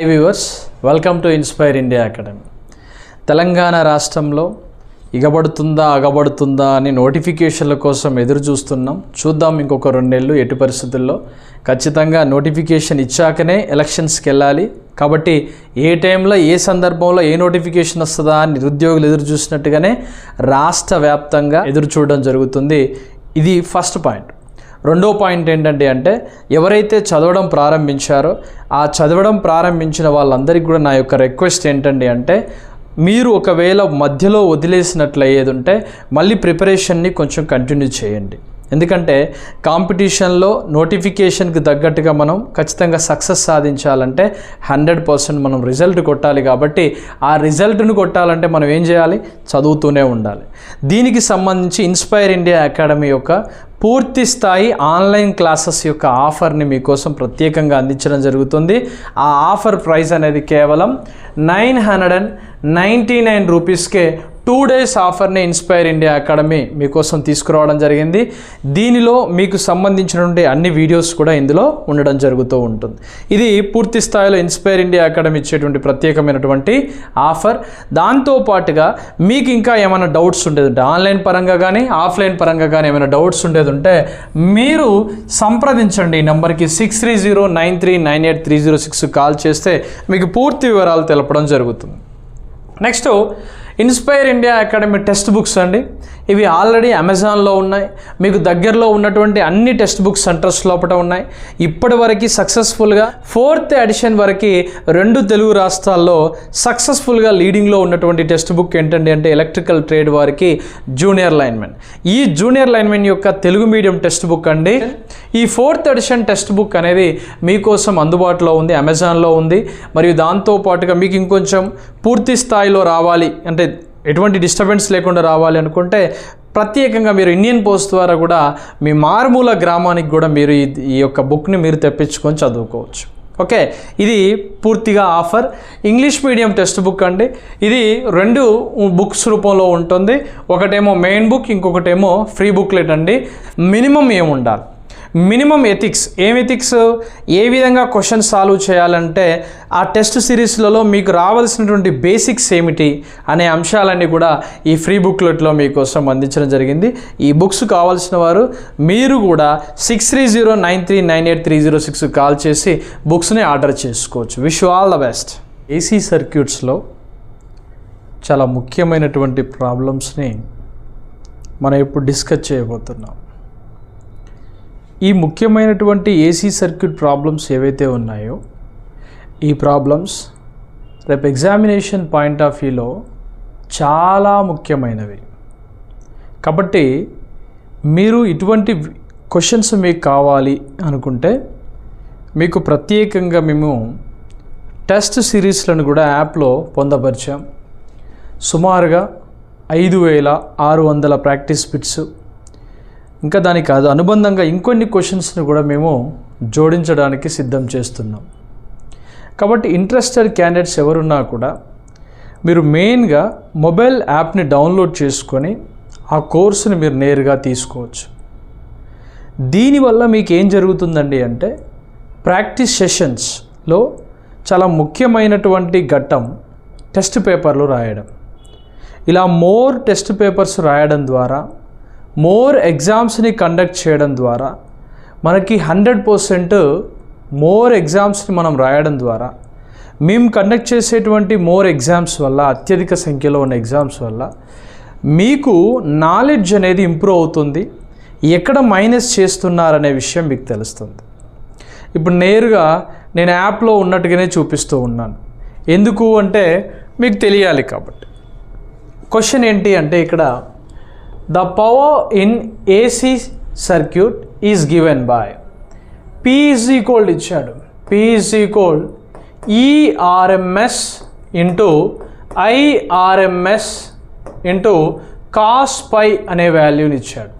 Hi viewers welcome to Inspire India Academy Telangana రాష్ట్రంలో ఇగబడుతుందా అగబడుతుందా అని నోటిఫికేషన్ల కోసం ఎదురు చూస్తున్నాం. చూద్దాం ఇంకొక రెండేళ్ళు ఎటు పరిస్థితుల్లో. ఖచ్చితంగా నోటిఫికేషన్ ఇచ్చాకనే ఎలక్షన్స్కి వెళ్ళాలి. కాబట్టి ఏ టైంలో ఏ సందర్భంలో ఏ నోటిఫికేషన్ వస్తుందా అని నిరుద్యోగులు ఎదురు చూసినట్టుగానే రాష్ట్ర వ్యాప్తంగా ఎదురు చూడడం జరుగుతుంది. ఇది ఫస్ట్ పాయింట్. రెండో పాయింట్ ఏంటంటే అంటే ఎవరైతే చదవడం ప్రారంభించారో ఆ చదవడం ప్రారంభించిన వాళ్ళందరికీ కూడా నా యొక్క రిక్వెస్ట్ ఏంటండి అంటే మీరు ఒకవేళ మధ్యలో వదిలేసినట్లు అయ్యేది ఉంటే మళ్ళీ ప్రిపరేషన్ని కొంచెం కంటిన్యూ చేయండి. ఎందుకంటే కాంపిటీషన్లో నోటిఫికేషన్కి తగ్గట్టుగా మనం ఖచ్చితంగా సక్సెస్ సాధించాలంటే హండ్రెడ్ పర్సెంట్ మనం రిజల్ట్ కొట్టాలి కాబట్టి ఆ రిజల్ట్ను కొట్టాలంటే మనం ఏం చేయాలి? చదువుతూనే ఉండాలి. దీనికి సంబంధించి ఇన్స్పైర్ ఇండియా అకాడమీ యొక్క పూర్తి స్థాయి ఆన్లైన్ క్లాసెస్ యొక్క ఆఫర్ని మీకోసం ప్రత్యేకంగా అందించడం జరుగుతుంది. ఆ ఆఫర్ ప్రైస్ అనేది కేవలం nine hundred and ninety nine రూపీస్కే టూ డేస్ ఆఫర్ని ఇన్స్పైర్ ఇండియా అకాడమీ మీకోసం తీసుకురావడం జరిగింది. దీనిలో మీకు సంబంధించినటువంటి అన్ని వీడియోస్ కూడా ఇందులో ఉండడం జరుగుతూ ఉంటుంది. ఇది పూర్తి స్థాయిలో ఇన్స్పైర్ ఇండియా అకాడమీ ఇచ్చేటువంటి ప్రత్యేకమైనటువంటి ఆఫర్. దాంతోపాటుగా మీకు ఇంకా ఏమైనా డౌట్స్ ఉండేది ఉంటే ఆన్లైన్ పరంగా కానీ ఆఫ్లైన్ పరంగా కానీ ఏమైనా డౌట్స్ ఉండేది ఉంటే మీరు సంప్రదించండి. ఈ నెంబర్కి six three zero nine three nine eight three zero six call చేస్తే మీకు పూర్తి వివరాలు తెలపడం జరుగుతుంది. Next Inspire India Academy text books అండి. ఇవి ఆల్రెడీ అమెజాన్లో ఉన్నాయి. మీకు దగ్గరలో ఉన్నటువంటి అన్ని టెక్స్ట్ బుక్ సెంటర్స్ లోపల ఉన్నాయి. ఇప్పటివరకు సక్సెస్ఫుల్గా ఫోర్త్ ఎడిషన్ వరకు రెండు తెలుగు రాష్ట్రాల్లో సక్సెస్ఫుల్గా లీడింగ్లో ఉన్నటువంటి టెక్స్ట్ బుక్ ఏంటండి అంటే ఎలక్ట్రికల్ ట్రేడ్ వారికి జూనియర్ లైన్మెన్. ఈ జూనియర్ లైన్మెన్ యొక్క తెలుగు మీడియం టెక్స్ట్ బుక్ అండి. ఈ ఫోర్త్ ఎడిషన్ టెక్స్ట్ బుక్ అనేది మీకోసం అందుబాటులో ఉంది అమెజాన్లో ఉంది. మరియు దాంతో పాటుగా మీకు ఇంకొంచెం పూర్తి స్థాయిలో రావాలి అంటే ఎటువంటి డిస్టర్బెన్స్ లేకుండా రావాలి అనుకుంటే ప్రత్యేకంగా మీరు ఇండియన్ పోస్ట్ ద్వారా కూడా మీ మారుమూల గ్రామానికి కూడా మీరు ఈ యొక్క బుక్ని మీరు తెప్పించుకొని చదువుకోవచ్చు. ఓకే ఇది పూర్తిగా offer English medium text book అండి. ఇది రెండు బుక్స్ రూపంలో ఉంటుంది. ఒకటేమో మెయిన్ బుక్ ఇంకొకటేమో ఫ్రీ బుక్లెట్ అండి. మినిమం ఏముండాలి? మినిమం ఎథిక్స్ ఏం ఎథిక్స్ ఏ విధంగా క్వశ్చన్ సాల్వ్ చేయాలంటే ఆ టెస్ట్ సిరీస్లలో మీకు రావాల్సినటువంటి బేసిక్స్ ఏమిటి అనే అంశాలన్నీ కూడా ఈ ఫ్రీ బుక్లెట్లో మీకోసం అందించడం జరిగింది. ఈ బుక్స్ కావాల్సిన వారు మీరు కూడా six three zero nine three nine eight three zero six call చేసి బుక్స్ని ఆర్డర్ చేసుకోవచ్చు. Wish all the best AC సర్క్యూట్స్లో చాలా ముఖ్యమైనటువంటి ప్రాబ్లమ్స్ని మనం ఇప్పుడు డిస్కస్ చేయబోతున్నాం. ఈ ముఖ్యమైనటువంటి ఏసీ సర్క్యూట్ ప్రాబ్లమ్స్ ఏవైతే ఉన్నాయో ఈ ప్రాబ్లమ్స్ రేపు ఎగ్జామినేషన్ పాయింట్ ఆఫ్ వ్యూలో చాలా ముఖ్యమైనవి. కాబట్టి మీరు ఇటువంటి క్వశ్చన్స్ మీకు కావాలి అనుకుంటే మీకు ప్రత్యేకంగా మేము టెస్ట్ సిరీస్లను కూడా యాప్లో పొందపరిచాం. సుమారుగా ఐదు వేల ఆరు వందల ప్రాక్టీస్ బిట్స్ ఇంకా దానికి కాదు అనుబంధంగా ఇంకొన్ని క్వశ్చన్స్ని కూడా మేము జోడించడానికి సిద్ధం చేస్తున్నాం. కాబట్టి ఇంట్రెస్టెడ్ క్యాండిడేట్స్ ఎవరున్నా కూడా మీరు మెయిన్గా మొబైల్ యాప్ని డౌన్లోడ్ చేసుకొని ఆ కోర్సుని మీరు నేరుగా తీసుకోవచ్చు. దీనివల్ల మీకు ఏం జరుగుతుందండి అంటే ప్రాక్టీస్ సెషన్స్లో చాలా ముఖ్యమైనటువంటి ఘట్టం టెస్ట్ పేపర్లు రాయడం. ఇలా మోర్ టెస్ట్ పేపర్స్ రాయడం ద్వారా మోర్ ఎగ్జామ్స్ని కండక్ట్ చేయడం ద్వారా మనకి హండ్రెడ్ పర్సెంట్ మోర్ ఎగ్జామ్స్ని మనం రాయడం ద్వారా మేము కండక్ట్ చేసేటువంటి మోర్ ఎగ్జామ్స్ వల్ల అత్యధిక సంఖ్యలో ఉన్న ఎగ్జామ్స్ వల్ల మీకు నాలెడ్జ్ అనేది ఇంప్రూవ్ అవుతుంది. ఎక్కడ మైనస్ చేస్తున్నారనే విషయం మీకు తెలుస్తుంది. ఇప్పుడు నేరుగా నేను యాప్లో ఉన్నట్టుగానే చూపిస్తూ ఉన్నాను. ఎందుకు అంటే మీకు తెలియాలి కాబట్టి. క్వశ్చన్ ఏంటి అంటే ఇక్కడ the power in AC circuit is given by P called ఇచ్చాడు. P called ERMS into IRMS into cos pi అనే వాల్యూని ఇచ్చాడు.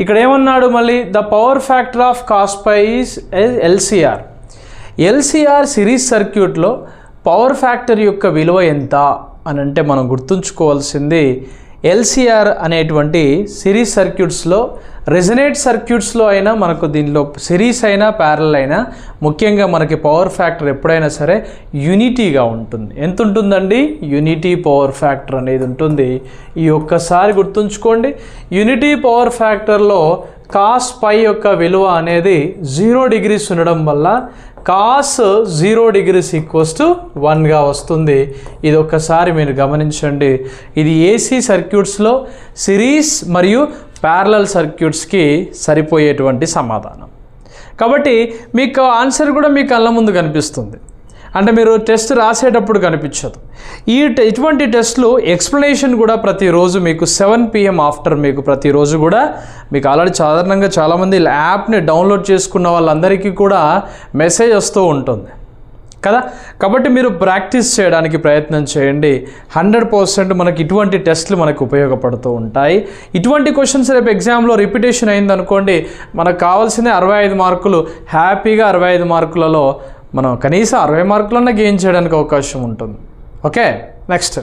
ఇక్కడ ఏమన్నాడు మళ్ళీ? The power factor of cos pi is LCR LCR series సర్క్యూట్లో పవర్ ఫ్యాక్టర్ యొక్క విలువ ఎంత అని అంటే మనం గుర్తుంచుకోవాల్సింది ఎల్సిఆర్ అనేటువంటి సిరీస్ సర్క్యూట్స్లో రెజనేట్ సర్క్యూట్స్లో అయినా మనకు దీనిలో సిరీస్ అయినా ప్యారల్ అయినా ముఖ్యంగా మనకి పవర్ ఫ్యాక్టర్ ఎప్పుడైనా సరే యూనిటీగా ఉంటుంది. ఎంత ఉంటుందండి యూనిటీ పవర్ ఫ్యాక్టర్ అనేది ఉంటుంది. ఈ ఒక్కసారి గుర్తుంచుకోండి. యూనిటీ పవర్ ఫ్యాక్టర్లో కాస్ పై యొక్క విలువ అనేది జీరో డిగ్రీస్ ఉండడం వల్ల cos zero degrees equals to వన్గా వస్తుంది. ఇది ఒక్కసారి మీరు గమనించండి. ఇది ఏసీ సర్క్యూట్స్లో సిరీస్ మరియు ప్యారలల్ సర్క్యూట్స్కి సరిపోయేటువంటి సమాధానం. కాబట్టి మీకు ఆన్సర్ కూడా మీ కళ్ళ ముందు కనిపిస్తుంది. అంటే మీరు టెస్ట్ రాసేటప్పుడు కనిపించదు. ఈ ఇటువంటి టెస్ట్లు ఎక్స్ప్లెనేషన్ కూడా ప్రతిరోజు మీకు సెవెన్ పిఎం ఆఫ్టర్ మీకు ప్రతిరోజు కూడా మీకు ఆల్రెడీ సాధారణంగా చాలామంది యాప్ని డౌన్లోడ్ చేసుకున్న వాళ్ళందరికీ కూడా మెసేజ్ వస్తూ ఉంటుంది. కదా? కాబట్టి మీరు ప్రాక్టీస్ చేయడానికి ప్రయత్నం చేయండి. హండ్రెడ్ పర్సెంట్ మనకి ఇటువంటి టెస్ట్లు మనకు ఉపయోగపడుతూ ఉంటాయి. ఇటువంటి క్వశ్చన్స్ రేపు ఎగ్జామ్లో రిపిటేషన్ అయిందనుకోండి మనకు కావాల్సిన అరవై ఐదు మార్కులు. హ్యాపీగా అరవై ఐదు మార్కులలో మనం కనీసం అరవై మార్కులన్నా గెయిన్ చేయడానికి అవకాశం ఉంటుంది. ఓకే నెక్స్ట్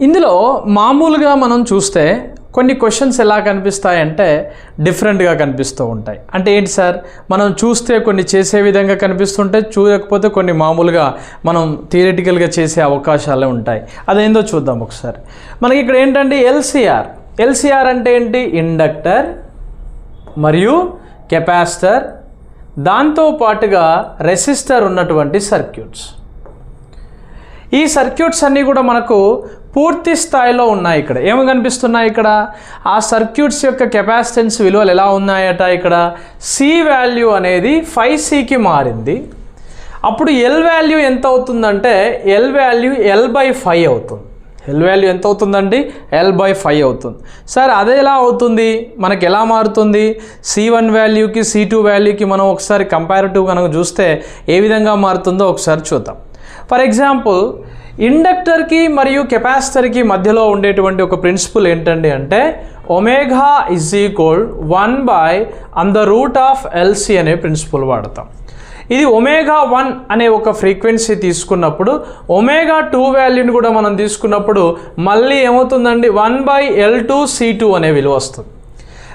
ఇందులో మామూలుగా మనం చూస్తే కొన్ని క్వశ్చన్స్ ఎలా కనిపిస్తాయంటే డిఫరెంట్గా కనిపిస్తూ ఉంటాయి. అంటే ఏంటి సార్? మనం చూస్తే కొన్ని చేసే విధంగా కనిపిస్తుంటే చూడకపోతే కొన్ని మామూలుగా మనం థియరిటికల్గా చేసే అవకాశాలే ఉంటాయి. అదేందో చూద్దాం ఒకసారి. మనకి ఇక్కడ ఏంటంటే ఎల్సిఆర్. ఎల్సిఆర్ అంటే ఏంటి? ఇండక్టర్ మరియు కెపాసిటర్ దాంతో పాటుగా రెసిస్టర్ ఉన్నటువంటి సర్క్యూట్స్. ఈ సర్క్యూట్స్ అన్నీ కూడా మనకు పూర్తి స్థాయిలో ఉన్నాయి ఇక్కడ. ఏమి కనిపిస్తున్నాయి ఇక్కడ? ఆ సర్క్యూట్స్ యొక్క కెపాసిటెన్స్ విలువలు ఎలా ఉన్నాయట ఇక్కడ? సి వాల్యూ అనేది ఫైవ్ సికి మారింది. అప్పుడు ఎల్ వాల్యూ ఎంత అవుతుందంటే L value L by five అవుతుంది. ఎల్ వాల్యూ ఎంత అవుతుందండి? ఎల్ బై ఫైవ్ అవుతుంది. సార్ అదే ఎలా అవుతుంది? మనకి ఎలా మారుతుంది? సి వన్ వాల్యూకి సి టూ వాల్యూకి మనం ఒకసారి కంపారిటివ్ కనుక చూస్తే ఏ విధంగా మారుతుందో ఒకసారి చూద్దాం. ఫర్ ఎగ్జాంపుల్ ఇండక్టర్కి మరియు కెపాసిటర్కి మధ్యలో ఉండేటువంటి ఒక ప్రిన్సిపల్ ఏంటండి అంటే omega is equal one by an the root of LC అనే ప్రిన్సిపల్ వాడతాం. ఇది ఒమేగా వన్ అనే ఒక ఫ్రీక్వెన్సీ తీసుకున్నప్పుడు ఒమేగా టూ వాల్యూని కూడా మనం తీసుకున్నప్పుడు మళ్ళీ ఏమవుతుందండి? One by L two C two అనే విలువ వస్తుంది.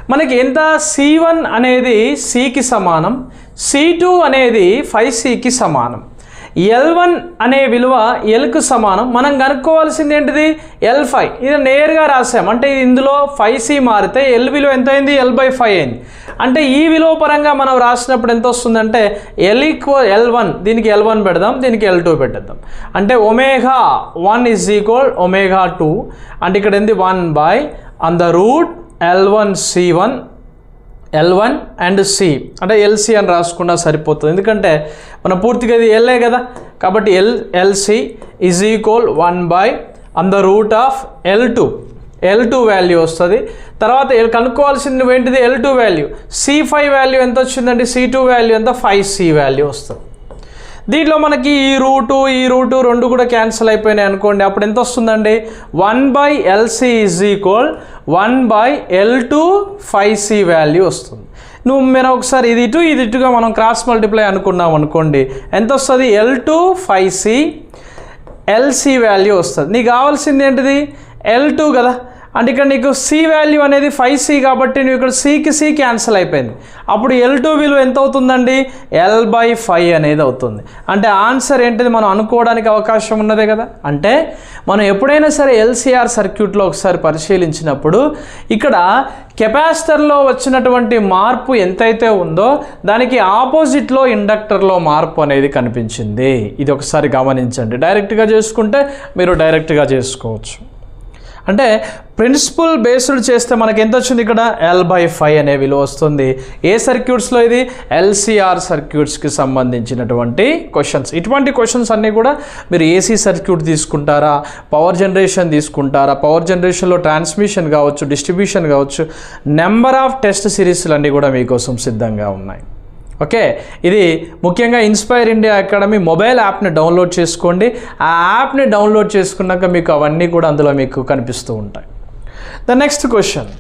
మనకి ఎంత? సి వన్ అనేది సికి సమానం. సి టూ అనేది ఫైవ్ సికి సమానం. ఎల్ వన్ అనే విలువ ఎల్కు సమానం. మనం కనుక్కోవాల్సింది ఏంటిది? ఎల్ ఫైవ్ ఇది నేరుగా రాసాం. అంటే ఇందులో ఫైవ్ సి మారితే ఎల్ విలువ ఎంత అయింది ఎల్ బై ఫైవ్ అయింది. అంటే ఈ విలువ పరంగా మనం రాసినప్పుడు ఎంత వస్తుందంటే ఎల్ ఈక్వల్ ఎల్ వన్ దీనికి ఎల్ వన్ పెడదాం. దీనికి ఎల్ టూ పెట్టేద్దాం. అంటే omega one is equal omega two అంటే ఇక్కడ ఏంది? One by an the root L one C one L one and C అంటే ఎల్సి అని రాసుకున్నా సరిపోతుంది. ఎందుకంటే మన పూర్తిగా ఇది ఎల్ఏ కదా? కాబట్టి L LC is equal one by an the root of L two L two value వస్తుంది. తర్వాత కనుక్కోవాల్సింది ఏంటిది L two value C five value ఎంత వచ్చిందండి? సి టూ వాల్యూ ఎంత? ఫైవ్ సి వాల్యూ వస్తుంది. దీంట్లో మనకి ఈ రూటు ఈ రూటు రెండు కూడా క్యాన్సిల్ అయిపోయినాయి అనుకోండి. అప్పుడు ఎంత వస్తుందండి? One by LC is equal one by L two five C value వస్తుంది. నువ్వు మీరు ఒకసారి ఇది ఇటు ఇది ఇటుగా మనం క్రాస్ మల్టిప్లై అనుకున్నాం అనుకోండి ఎంత వస్తుంది? L two five C LC value వస్తుంది. నీకు కావాల్సింది ఏంటిది? ఎల్ టూ కదా. అంటే ఇక్కడ నీకు సి వాల్యూ అనేది ఫైవ్ సి కాబట్టి నువ్వు ఇక్కడ సికి సి క్యాన్సిల్ అయిపోయింది. అప్పుడు ఎల్ టూ విలువ ఎంత అవుతుందండి? ఎల్ బై ఫైవ్ అనేది అవుతుంది. అంటే ఆన్సర్ ఏంటిది? మనం అనుకోవడానికి అవకాశం ఉన్నదే కదా? అంటే మనం ఎప్పుడైనా సరే ఎల్సిఆర్ సర్క్యూట్లో ఒకసారి పరిశీలించినప్పుడు ఇక్కడ కెపాసిటర్లో వచ్చినటువంటి మార్పు ఎంతైతే ఉందో దానికి ఆపోజిట్లో ఇండక్టర్లో మార్పు అనేది కనిపించింది. ఇది ఒకసారి గమనించండి. డైరెక్ట్గా చేసుకుంటే మీరు డైరెక్ట్గా చేసుకోవచ్చు. అంటే ప్రిన్సిపల్ బేస్డ్ చేస్తే మనకి ఎంత వచ్చింది ఇక్కడ? ఎల్ బై ఫైవ్ అనే విలువ వస్తుంది. ఏ సర్క్యూట్స్లో ఇది? ఎల్సిఆర్ సర్క్యూట్స్కి సంబంధించినటువంటి క్వశ్చన్స్ ఇటువంటి క్వశ్చన్స్ అన్నీ కూడా మీరు ఏసీ సర్క్యూట్ తీసుకుంటారా? పవర్ జనరేషన్ తీసుకుంటారా? పవర్ జనరేషన్లో ట్రాన్స్మిషన్ కావచ్చు డిస్ట్రిబ్యూషన్ కావచ్చు నెంబర్ ఆఫ్ టెస్ట్ సిరీస్లు అన్నీ కూడా మీకోసం సిద్ధంగా ఉన్నాయి. ఓకే? ఇది ముఖ్యంగా ఇన్స్పైర్ ఇండియా అకాడమీ మొబైల్ యాప్ని డౌన్లోడ్ చేసుకోండి. ఆ యాప్ని డౌన్లోడ్ చేసుకున్నాక మీకు అవన్నీ కూడా అందులో మీకు కనిపిస్తూ ఉంటాయి. The next question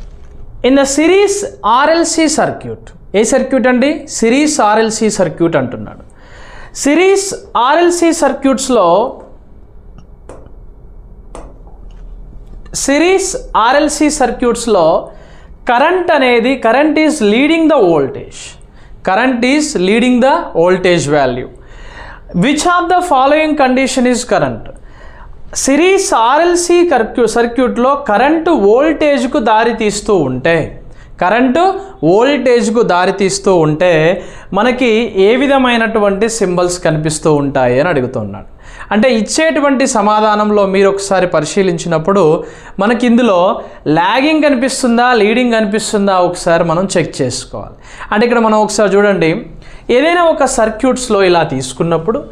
in the series RLC circuit A circuit అండి? సిరీస్ ఆర్ఎల్సి సర్క్యూట్ అంటున్నాడు. సిరీస్ ఆర్ఎల్సి సర్క్యూట్స్లో సిరీస్ ఆర్ఎల్సి సర్క్యూట్స్లో కరెంట్ అనేది current is leading the voltage current is leading the voltage value. Which of the following condition is current series RLC కర్క్యూ సర్క్యూట్లో current వోల్టేజ్కు దారి తీస్తూ ఉంటే కరెంటు వోల్టేజ్కు దారి తీస్తూ ఉంటే మనకి ఏ విధమైనటువంటి సింబల్స్ కనిపిస్తూ ఉంటాయి అని అడుగుతున్నాడు. అంటే ఇచ్చేటువంటి సమాధానంలో మీరు ఒకసారి పరిశీలించినప్పుడు మనకి ఇందులో లాగింగ్ కనిపిస్తుందా లీడింగ్ కనిపిస్తుందా ఒకసారి మనం చెక్ చేసుకోవాలి. అంటే ఇక్కడ మనం ఒకసారి చూడండి. ఏదైనా ఒక సర్క్యూట్స్లో ఇలా తీసుకున్నప్పుడు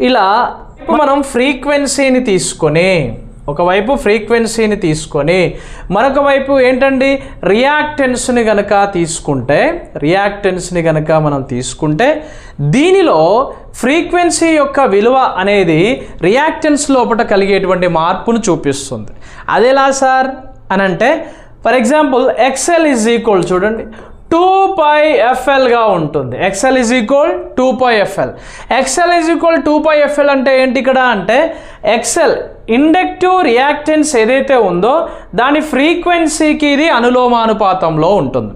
ఇలా మనం ఫ్రీక్వెన్సీని తీసుకొని ఒకవైపు ఫ్రీక్వెన్సీని తీసుకొని మరొక వైపు ఏంటండి? రియాక్టెన్స్ని గనక తీసుకుంటే రియాక్టెన్స్ని గనక మనం తీసుకుంటే దీనిలో ఫ్రీక్వెన్సీ యొక్క విలువ అనేది రియాక్టెన్స్ లోపల కలిగేటువంటి మార్పును చూపిస్తుంది. అదేలా సార్? అని అంటే for example XL is equal చూడండి. టూ పై ఎఫ్ఎల్గా ఉంటుంది. XL is equal two pi FL XL is equal two pi FL అంటే ఏంటి ఇక్కడ అంటే ఎక్సెల్ ఇండక్టివ్ రియాక్టెన్స్ ఏదైతే ఉందో దాని ఫ్రీక్వెన్సీకి ఇది అనులోమానుపాతంలో ఉంటుంది.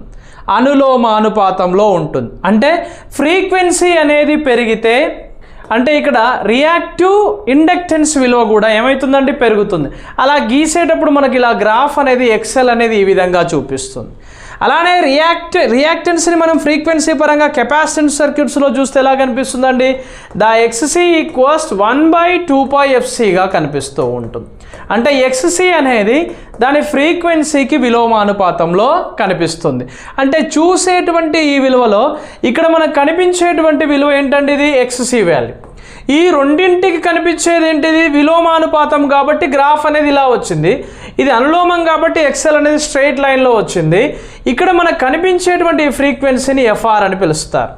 అనులోమానుపాతంలో ఉంటుంది. అంటే ఫ్రీక్వెన్సీ అనేది పెరిగితే అంటే ఇక్కడ రియాక్టివ్ ఇండక్టెన్స్ విలువ కూడా ఏమవుతుందంటే పెరుగుతుంది. అలా గీసేటప్పుడు మనకి ఇలా గ్రాఫ్ అనేది ఎక్సెల్ అనేది ఈ విధంగా చూపిస్తుంది. అలానే రియాక్ట్ రియాక్టెన్స్ని మనం ఫ్రీక్వెన్సీ పరంగా కెపాసిటెన్స్ సర్క్యూట్స్లో చూస్తే ఎలా కనిపిస్తుందండి? The XC equals one by two pi ఎఫ్సిగా కనిపిస్తూ ఉంటుంది. అంటే ఎక్స్సి అనేది దాని ఫ్రీక్వెన్సీకి విలోమానుపాతంలో కనిపిస్తుంది. అంటే చూసేటువంటి ఈ విలువలో ఇక్కడ మనకు కనిపించేటువంటి విలువ ఏంటంటే ఇది? ఎక్స్సి వాల్యూ ఈ రెండింటికి కనిపించేది ఏంటిది? విలోమానుపాతం కాబట్టి గ్రాఫ్ అనేది ఇలా వచ్చింది. ఇది అనులోమం కాబట్టి ఎక్సెల్ అనేది స్ట్రైట్ లైన్లో వచ్చింది. ఇక్కడ మనకు కనిపించేటువంటి ఫ్రీక్వెన్సీని ఎఫ్ఆర్ అని పిలుస్తారు.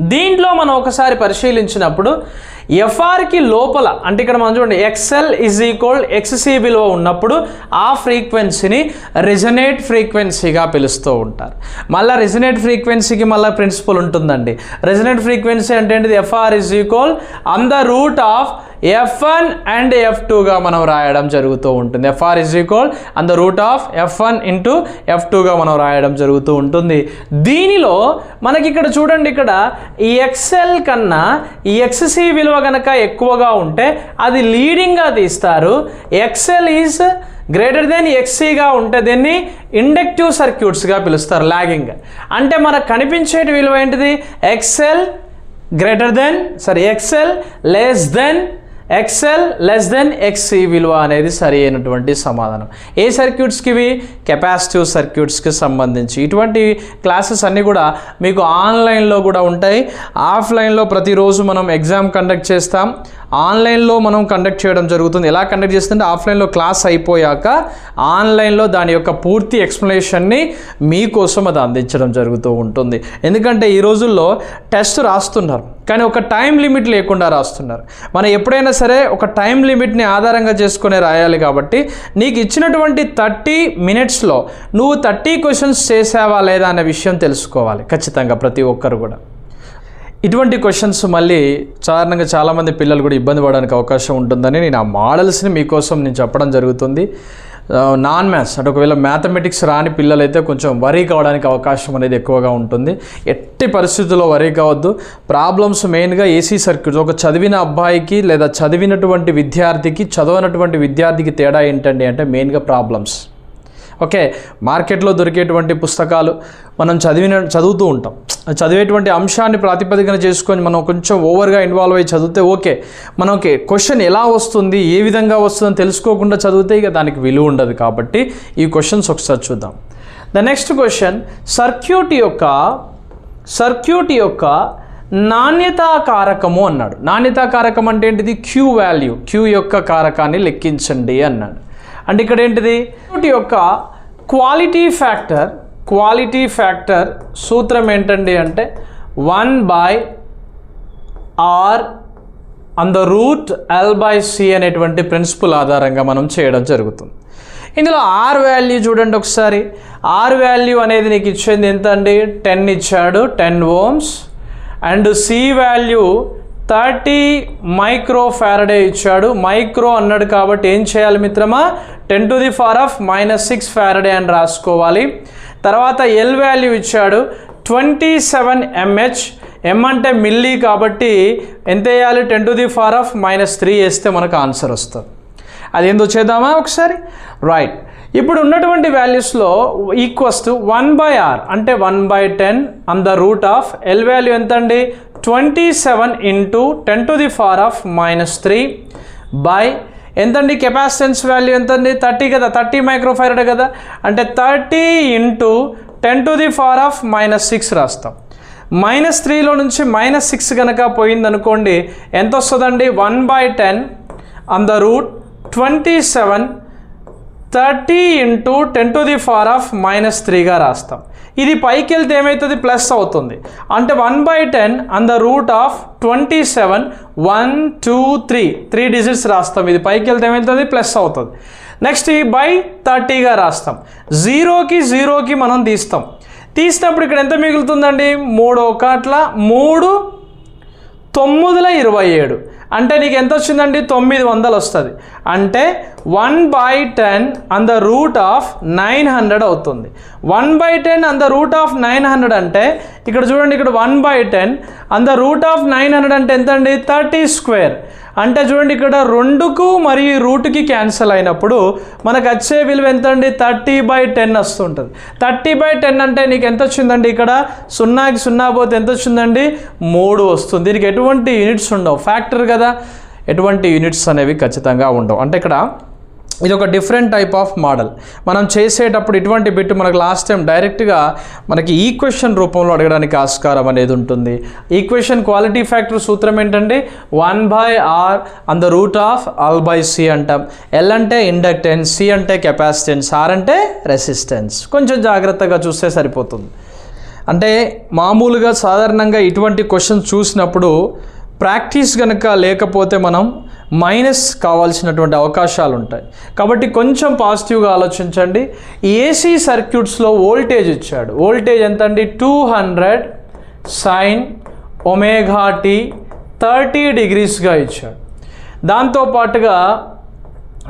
దీంట్లో మనం ఒకసారి పరిశీలించినప్పుడు ఎఫ్ఆర్కి లోపల అంటే ఇక్కడ మనం చూడండి ఎక్స్ఎల్ ఇజ్ ఈక్వల్ ఎక్స్సి విలువ ఉన్నప్పుడు ఆ ఫ్రీక్వెన్సీని రిజనేట్ ఫ్రీక్వెన్సీగా పిలుస్తూ ఉంటారు. మళ్ళీ రిజనేట్ ఫ్రీక్వెన్సీకి మళ్ళీ ప్రిన్సిపల్ ఉంటుందండి. రిజనేట్ ఫ్రీక్వెన్సీ అంటే ఏంటిది? FR is equal an the root of F one and F టూగా మనం రాయడం జరుగుతూ ఉంటుంది. FR is equal and the root of F one into F టూగా మనం రాయడం జరుగుతూ ఉంటుంది. దీనిలో మనకి ఇక్కడ చూడండి ఇక్కడ ఈ ఎక్సెల్ కన్నా ఈ ఎక్స్సి విలువ కనుక ఎక్కువగా ఉంటే అది లీడింగ్గా తీస్తారు. ఎక్స్ఎల్ ఈజ్ గ్రేటర్ దెన్ ఎక్సీగా ఉంటే దీన్ని ఇండక్టివ్ సర్క్యూట్స్గా పిలుస్తారు లాగింగ్ అంటే మనకు కనిపించేటి విలువ ఏంటిది? XL greater than sorry XL less than XL less than XC విలువ అనేది సరి అయినటువంటి సమాధానం. ఏ సర్క్యూట్స్కి ఇవి? కెపాసిటివ్ సర్క్యూట్స్కి సంబంధించి. ఇటువంటి క్లాసెస్ అన్నీ కూడా మీకు ఆన్లైన్లో కూడా ఉంటాయి. ఆఫ్లైన్లో ప్రతిరోజు మనం ఎగ్జామ్ కండక్ట్ చేస్తాం. ఆన్లైన్లో మనం కండక్ట్ చేయడం జరుగుతుంది. ఎలా కండక్ట్ చేస్తుంటే ఆఫ్లైన్లో క్లాస్ అయిపోయాక ఆన్లైన్లో దాని యొక్క పూర్తి ఎక్స్ప్లెనేషన్ని మీకోసం అది అందించడం జరుగుతూ ఉంటుంది. ఎందుకంటే ఈ రోజుల్లో టెస్ట్ రాస్తున్నారు. కానీ ఒక టైం లిమిట్ లేకుండా రాస్తున్నారు. మనం ఎప్పుడైనా సరే ఒక టైం లిమిట్ని ఆధారంగా చేసుకునే రాయాలి కాబట్టి నీకు ఇచ్చినటువంటి థర్టీ మినిట్స్లో నువ్వు థర్టీ క్వశ్చన్స్ చేసావా లేదా అనే విషయం తెలుసుకోవాలి. ఖచ్చితంగా ప్రతి ఒక్కరు కూడా. ఇటువంటి క్వశ్చన్స్ మళ్ళీ సాధారణంగా చాలామంది పిల్లలు కూడా ఇబ్బంది పడడానికి అవకాశం ఉంటుందని నేను ఆ మోడల్స్ని మీకోసం నేను చెప్పడం జరుగుతుంది. నాన్ మ్యాథ్స్ అంటే ఒకవేళ మ్యాథమెటిక్స్ రాని పిల్లలైతే కొంచెం వరీ కావడానికి అవకాశం అనేది ఎక్కువగా ఉంటుంది. ఎట్టి పరిస్థితుల్లో వరీ కావద్దు. ప్రాబ్లమ్స్ మెయిన్గా ఏసీ సర్క్యూట్స్ ఒక చదివిన అబ్బాయికి లేదా చదివినటువంటి విద్యార్థికి చదవనటువంటి విద్యార్థికి తేడా ఏంటండి అంటే మెయిన్గా ప్రాబ్లమ్స్ ఓకే మార్కెట్లో దొరికేటువంటి పుస్తకాలు మనం చదివిన చదువుతూ ఉంటాం. చదివేటువంటి అంశాన్ని ప్రాతిపదికన చేసుకొని మనం కొంచెం ఓవర్గా ఇన్వాల్వ్ అయ్యి చదివితే ఓకే. మనకి క్వశ్చన్ ఎలా వస్తుంది ఏ విధంగా వస్తుందని తెలుసుకోకుండా చదివితే ఇక దానికి విలువ ఉండదు కాబట్టి ఈ క్వశ్చన్స్ ఒకసారి చూద్దాం. ద నెక్స్ట్ క్వశ్చన్ సర్క్యూట్ యొక్క సర్క్యూట్ యొక్క నాణ్యతా కారకము అన్నాడు. నాణ్యతా కారకం అంటే ఏంటిది? క్యూ వాల్యూ క్యూ యొక్క కారకాన్ని లెక్కించండి అన్నాడు. అంటే ఇక్కడ ఏంటిది? సర్క్యూట్ యొక్క క్వాలిటీ ఫ్యాక్టర్ క్వాలిటీ ఫ్యాక్టర్ సూత్రం ఏంటండి అంటే one by R an the root L by C అనేటువంటి ప్రిన్సిపల్ ఆధారంగా మనం చేయడం జరుగుతుంది. ఇందులో ఆర్ వాల్యూ చూడండి ఒకసారి. ఆర్ వాల్యూ అనేది నీకు ఇచ్చేది ఎంత అండి టెన్ ఇచ్చాడు ten ohms. And C value thirty micro farad ఇచ్చాడు. మైక్రో అన్నాడు కాబట్టి ఏం చేయాలి మిత్రమా? Ten to the power of minus six farad అని రాసుకోవాలి. తర్వాత ఎల్ వాల్యూ ఇచ్చాడు. Twenty seven MH. ఎం అంటే మిల్లీ కాబట్టి ఎంత వేయాలి? Ten to the power of minus three వేస్తే మనకు ఆన్సర్ వస్తుంది. అది చేద్దామా ఒకసారి? రైట్. ఇప్పుడు ఉన్నటువంటి వాల్యూస్లో equals to one by R అంటే one by ten an the root of L value ఎంత అండి twenty seven into ten to the power of minus three by ఎంతండి? కెపాసిటెన్స్ వాల్యూ ఎంతండి? థర్టీ కదా? థర్టీ మైక్రోఫైరడ్ కదా? అంటే thirty into ten to the power of minus six రాస్తాం. Minus త్రీలో నుంచి మైనస్ సిక్స్ కనుక పోయిందనుకోండి ఎంత వస్తుందండి? One by ten on the root twenty seven thirty into ten to the power of minus త్రీగా రాస్తాం. ఇది పైకి వెళ్తే ఏమవుతుంది ప్లస్ అవుతుంది. అంటే one by ten and the root of twenty seven one two three three digits రాస్తాం. ఇది పైకి వెళ్తే ఏమవుతుంది ప్లస్ అవుతుంది. నెక్స్ట్ ఈ బై థర్టీగా రాస్తాం. జీరోకి జీరోకి మనం తీస్తాం. తీసినప్పుడు ఇక్కడ ఎంత మిగులుతుందండి? మూడు ఒకట్ల మూడు తొమ్మిదిల ఇరవై ఏడు. అంటే నీకు ఎంత వచ్చిందండి తొమ్మిది వందలు వస్తుంది అంటే one by ten an the root of nine hundred అవుతుంది. One by ten an the root of nine hundred అంటే ఇక్కడ చూడండి ఇక్కడ one by ten an the root of nine hundred అంటే ఎంత అండి థర్టీ స్క్వేర్ అంటే చూడండి ఇక్కడ రెండుకు మరియు రూట్కి క్యాన్సిల్ అయినప్పుడు మనకు వచ్చే విలువ ఎంత అండి థర్టీ బై టెన్ వస్తుంటుంది. థర్టీ బై టెన్ అంటే నీకు ఎంత వచ్చిందండి ఇక్కడ? సున్నాకి సున్నా పోతే ఎంత వచ్చిందండి? మూడు వస్తుంది. దీనికి ఎటువంటి యూనిట్స్ ఉండవు. ఫ్యాక్టర్ కదా. ఎటువంటి యూనిట్స్ అనేవి ఖచ్చితంగా ఉండవు. అంటే ఇక్కడ ఇది ఒక డిఫరెంట్ టైప్ ఆఫ్ మోడల్ మనం చేసేటప్పుడు ఇటువంటి బిట్ మనకు లాస్ట్ టైం డైరెక్ట్గా మనకి ఈక్వెషన్ రూపంలో అడగడానికి ఆస్కారం అనేది ఉంటుంది. ఈక్వెషన్ క్వాలిటీ ఫ్యాక్టర్ సూత్రం ఏంటంటే one by R an the root of L by C అంటాం. ఎల్ అంటే ఇండక్టెన్స్ సి అంటే కెపాసిటెన్స్ ఆర్ అంటే రెసిస్టెన్స్ కొంచెం జాగ్రత్తగా చూస్తే సరిపోతుంది. అంటే మామూలుగా సాధారణంగా ఇటువంటి క్వశ్చన్స్ చూసినప్పుడు ప్రాక్టీస్ కనుక లేకపోతే మనం మైనస్ కావాల్సినటువంటి అవకాశాలు ఉంటాయి కాబట్టి కొంచెం పాజిటివ్గా ఆలోచించండి. ఏసీ సర్క్యూట్స్లో వోల్టేజ్ ఇచ్చాడు. వోల్టేజ్ ఎంత అండి two hundred sine omega t thirty డిగ్రీస్గా ఇచ్చాడు. దాంతోపాటుగా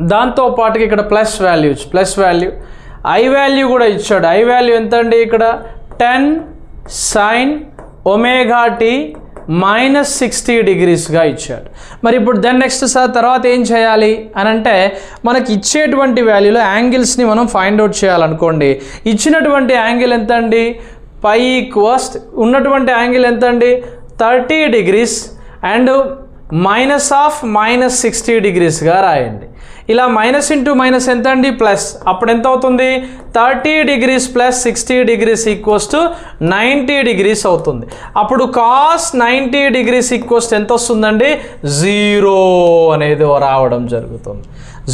దాంతోపాటుగా ఇక్కడ plus value plus value I value కూడా ఇచ్చాడు. ఐ వాల్యూ ఎంత అండి ఇక్కడ? Ten sine omega t minus sixty డిగ్రీస్గా ఇచ్చాడు. మరి ఇప్పుడు దెన్ నెక్స్ట్ సార్ తర్వాత ఏం చేయాలి? అని అంటే మనకి ఇచ్చేటువంటి వాల్యూలో యాంగిల్స్ని మనం ఫైండ్ అవుట్ చేయాలనుకోండి. ఇచ్చినటువంటి యాంగిల్ ఎంత అండి పై ఈక్వస్ట్ ఉన్నటువంటి యాంగిల్ ఎంత అండి thirty degrees and minus of minus sixty డిగ్రీస్గా రాయండి. ఇలా మైనస్ ఇంటూ మైనస్ ఎంత అండి ప్లస్ అప్పుడు ఎంత అవుతుంది? Thirty degrees plus sixty degrees equals to ninety degrees అవుతుంది. అప్పుడు కాస్ నైంటీ డిగ్రీస్ ఈక్వల్స్ ఎంత వస్తుందండి? జీరో అనేది రావడం జరుగుతుంది.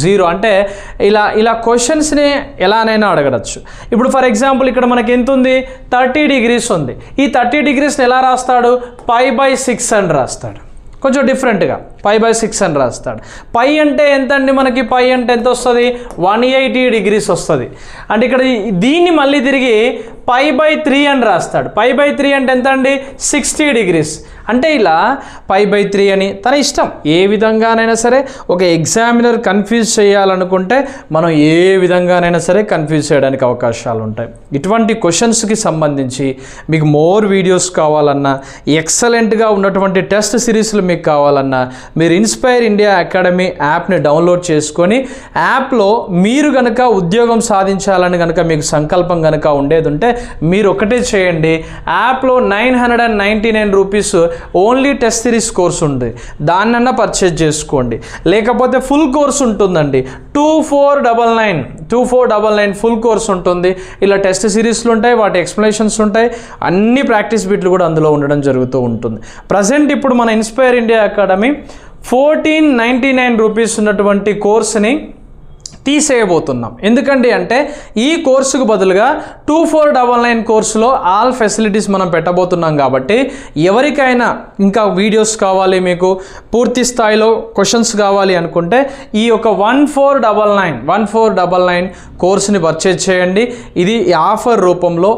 జీరో అంటే ఇలా ఇలా క్వశ్చన్స్ని ఎలానైనా అడగడచ్చు. ఇప్పుడు ఫర్ ఎగ్జాంపుల్ ఇక్కడ మనకి ఎంత ఉంది? థర్టీ డిగ్రీస్ ఉంది. ఈ థర్టీ డిగ్రీస్ని ఎలా రాస్తాడు? పై బై సిక్స్ అని రాస్తాడు. కొంచెం డిఫరెంట్గా పై బై సిక్స్ అని రాస్తాడు. పై అంటే ఎంత అండి మనకి? పై అంటే ఎంత వస్తుంది? వన్ ఎయిటీ డిగ్రీస్ వస్తుంది. అంటే ఇక్కడ దీన్ని మళ్ళీ తిరిగి పై బై త్రీ అని రాస్తాడు. పై బై త్రీ అంటే ఎంత అండి సిక్స్టీ డిగ్రీస్ అంటే ఇలా ఫైవ్ బై త్రీ అని తన ఇష్టం. ఏ విధంగానైనా సరే ఒక ఎగ్జామినర్ కన్ఫ్యూజ్ చేయాలనుకుంటే మనం ఏ విధంగానైనా సరే కన్ఫ్యూజ్ చేయడానికి అవకాశాలు ఉంటాయి. ఇటువంటి క్వశ్చన్స్కి సంబంధించి మీకు మోర్ వీడియోస్ కావాలన్నా ఎక్సలెంట్గా ఉన్నటువంటి టెస్ట్ సిరీస్లు మీకు కావాలన్నా మీరు ఇన్స్పైర్ ఇండియా అకాడమీ యాప్ని డౌన్లోడ్ చేసుకొని యాప్లో మీరు గనక ఉద్యోగం సాధించాలని కనుక మీకు సంకల్పం కనుక ఉండేది ఉంటే మీరు ఒకటే చేయండి. యాప్లో nine hundred and ninety nine rupees only test series course ఉంది దాన్నన్నా పర్చేజ్ చేసుకోండి. లేకపోతే ఫుల్ కోర్స్ ఉంటుందండి. Two four double nine two four double nine full course ఉంటుంది. ఇలా టెస్ట్ సిరీస్లు ఉంటాయి వాటి ఎక్స్ప్లెనేషన్స్ ఉంటాయి. అన్ని ప్రాక్టీస్ బిట్లు కూడా అందులో ఉండడం జరుగుతూ ఉంటుంది. ప్రజెంట్ ఇప్పుడు మన Inspire India Academy fourteen ninety nine rupees ఉన్నటువంటి కోర్స్ని తీసేయబోతున్నాం. ఎందుకండి అంటే ఈ కోర్సుకు బదులుగా టూ ఫోర్ డబల్ నైన్ కోర్సులో ఆల్ ఫెసిలిటీస్ మనం పెట్టబోతున్నాం కాబట్టి ఎవరికైనా ఇంకా వీడియోస్ కావాలి మీకు పూర్తి స్థాయిలో క్వశ్చన్స్ కావాలి అనుకుంటే ఈ యొక్క one four double nine one four double nine కోర్సుని purchase చేయండి. ఇది ఆఫర్ రూపంలో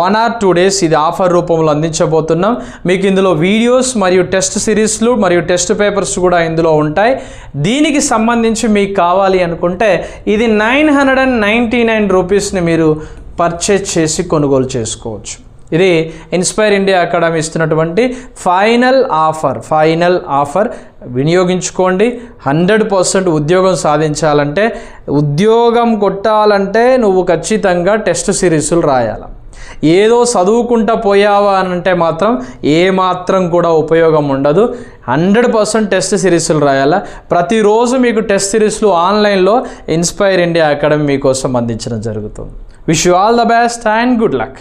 వన్ ఆర్ టూ డేస్ ఇది ఆఫర్ రూపంలో అందించబోతున్నాం. మీకు ఇందులో వీడియోస్ మరియు టెస్ట్ సిరీస్లు మరియు టెస్ట్ పేపర్స్ కూడా ఇందులో ఉంటాయి. దీనికి సంబంధించి మీకు కావాలి అనుకుంటే ఇది nine hundred and ninety nine రూపీస్ని మీరు పర్చేజ్ చేసి కొనుగోలు చేసుకోవచ్చు. ఇది ఇన్స్పైర్ ఇండియా అకాడమీ ఇస్తున్నటువంటి ఫైనల్ ఆఫర్ ఫైనల్ ఆఫర్. వినియోగించుకోండి. హండ్రెడ్ పర్సెంట్ ఉద్యోగం సాధించాలంటే ఉద్యోగం కొట్టాలంటే నువ్వు ఖచ్చితంగా టెస్ట్ సిరీస్లు రాయాలి. ఏదో చదువుకుంటా పోయావా అని అంటే మాత్రం ఏ మాత్రం కూడా ఉపయోగం ఉండదు. హండ్రెడ్ పర్సెంట్ టెస్ట్ సిరీస్లు రాయాలా? ప్రతిరోజు మీకు టెస్ట్ సిరీస్లు ఆన్లైన్లో ఇన్స్పైర్ ఇండియా అకాడమీ మీకోసం అందించడం జరుగుతుంది. Wish you all the best and good luck